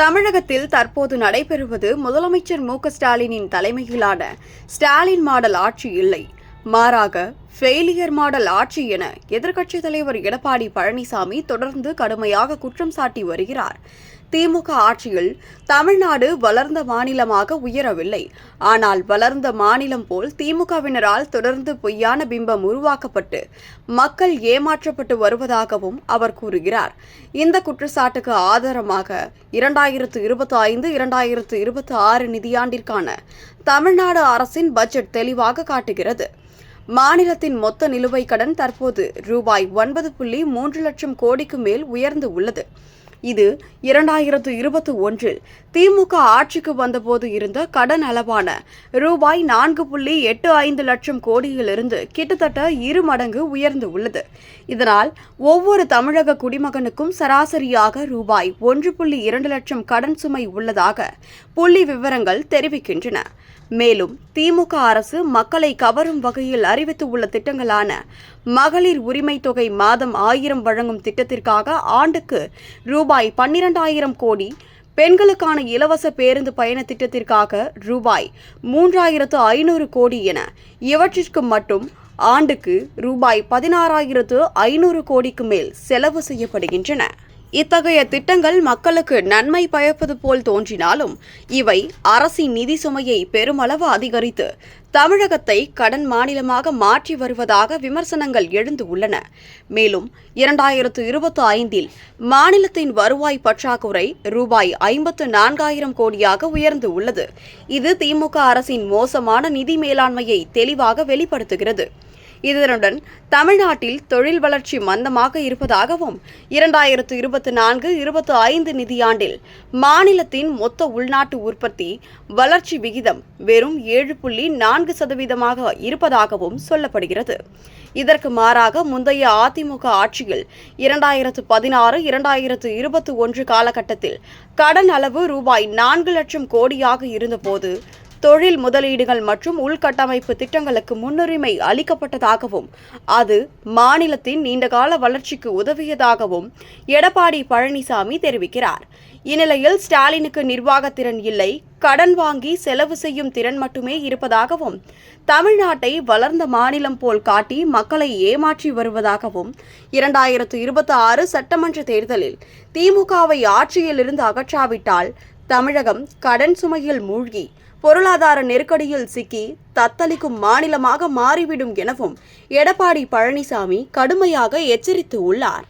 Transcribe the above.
தமிழகத்தில் தற்போது நடைபெறுவது முதலமைச்சர் மு க ஸ்டாலினின் தலைமையிலான ஸ்டாலின் மாடல் ஆட்சி இல்லை. மாறாக ஃபெயிலியர் மாடல் ஆட்சி என எதிர்க்கட்சித் தலைவர் எடப்பாடி பழனிசாமி தொடர்ந்து கடுமையாக குற்றம் சாட்டி வருகிறார். திமுக ஆட்சியில் தமிழ்நாடு வளர்ந்த மாநிலமாக உயரவில்லை. ஆனால் வளர்ந்த மாநிலம் போல் திமுகவினரால் தொடர்ந்து பொய்யான பிம்பம் உருவாக்கப்பட்டு மக்கள் ஏமாற்றப்பட்டு வருவதாகவும் அவர் கூறுகிறார். இந்த குற்றச்சாட்டுக்கு ஆதாரமாக இரண்டாயிரத்து இருபத்தி ஐந்து இரண்டாயிரத்து இருபத்தி ஆறு நிதியாண்டிற்கான தமிழ்நாடு அரசின் பட்ஜெட் தெளிவாக காட்டுகிறது. மாநிலத்தின் மொத்த நிலுவைக் கடன் தற்போது ரூபாய் ஒன்பது புள்ளி மூன்று லட்சம் கோடிக்கு மேல் உயர்ந்து உள்ளது. இது இரண்டாயிரத்து இருபத்தி ஒன்றில் திமுக ஆட்சிக்கு வந்தபோது இருந்த கடன் அளவான ரூபாய் நான்கு புள்ளி எட்டு ஐந்து லட்சம் கோடியிலிருந்து கிட்டத்தட்ட இரு மடங்கு உயர்ந்து உள்ளது. இதனால் ஒவ்வொரு தமிழக குடிமகனுக்கும் சராசரியாக ரூபாய் ஒன்று புள்ளி இரண்டு லட்சம் கடன் சுமை உள்ளதாக புள்ளி விவரங்கள் தெரிவிக்கின்றன. மேலும் திமுக அரசு மக்களை கவரும் வகையில் அறிவித்துள்ள திட்டங்களான மகளிர் உரிமை தொகை மாதம் ஆயிரம் வழங்கும் திட்டத்திற்காக ஆண்டுக்கு ரூபாய் பன்னிரண்டாயிரம் கோடி பெண்களுக்கான இலவச பேருந்து பயண திட்டத்திற்காக ரூபாய் மூன்றாயிரத்து ஐநூறு கோடி என இவற்றிற்கு மட்டும் ஆண்டுக்கு ரூபாய் பதினாறாயிரத்து ஐநூறு கோடிக்கு மேல் செலவு செய்யப்படுகின்றன. இத்தகைய திட்டங்கள் மக்களுக்கு நன்மை பயப்பது போல் தோன்றினாலும் இவை அரசின் நிதி சுமையை பெருமளவு அதிகரித்து தமிழகத்தை கடன் மாநிலமாக மாற்றி வருவதாக விமர்சனங்கள் எழுந்து உள்ளன. மேலும் இரண்டாயிரத்து இருபத்தி ஐந்தில் மாநிலத்தின் வருவாய் பற்றாக்குறை ரூபாய் ஐம்பத்து நான்காயிரம் கோடியாக உயர்ந்து உள்ளது. இது திமுக அரசின் மோசமான நிதி மேலாண்மையை தெளிவாக வெளிப்படுத்துகிறது. இதனுடன் தமிழ்நாட்டில் தொழில் வளர்ச்சி மந்தமாக இருப்பதாகவும் இரண்டாயிரத்து இருபத்தி நான்கு இருபத்தி ஐந்து நிதியாண்டில் மாநிலத்தின் மொத்த உள்நாட்டு உற்பத்தி வளர்ச்சி விகிதம் வெறும் ஏழு புள்ளி நான்கு சதவீதமாக இருப்பதாகவும் சொல்லப்படுகிறது. இதற்கு மாறாக முந்தைய அதிமுக ஆட்சியில் இரண்டாயிரத்து பதினாறு இரண்டாயிரத்து இருபத்தி ஒன்று காலகட்டத்தில் கடன் அளவு ரூபாய் நான்கு லட்சம் கோடியாக இருந்தபோது தொழில் முதலீடுகள் மற்றும் உள்கட்டமைப்பு திட்டங்களுக்கு முன்னுரிமை அளிக்கப்பட்டதாகவும் அது மாநிலத்தின் நீண்டகால வளர்ச்சிக்கு உதவியதாகவும் எடப்பாடி பழனிசாமி தெரிவிக்கிறார். இந்நிலையில் ஸ்டாலினுக்கு நிர்வாகத்திறன் இல்லை கடன் வாங்கி செலவு செய்யும் திறன் மட்டுமே இருப்பதாகவும் தமிழ்நாட்டை வளர்ந்த மாநிலம் போல் காட்டி மக்களை ஏமாற்றி வருவதாகவும் இரண்டாயிரத்து இருபத்தி ஆறு சட்டமன்ற தேர்தலில் திமுகவை ஆட்சியிலிருந்து அகற்றாவிட்டால் தமிழகம் கடன் சுமையில் மூழ்கி பொருளாதார நெருக்கடியில் சிக்கி தத்தளிக்கும் மாநிலமாக மாறிவிடும் எனவும் எடப்பாடி பழனிசாமி கடுமையாக எச்சரித்து உள்ளார்.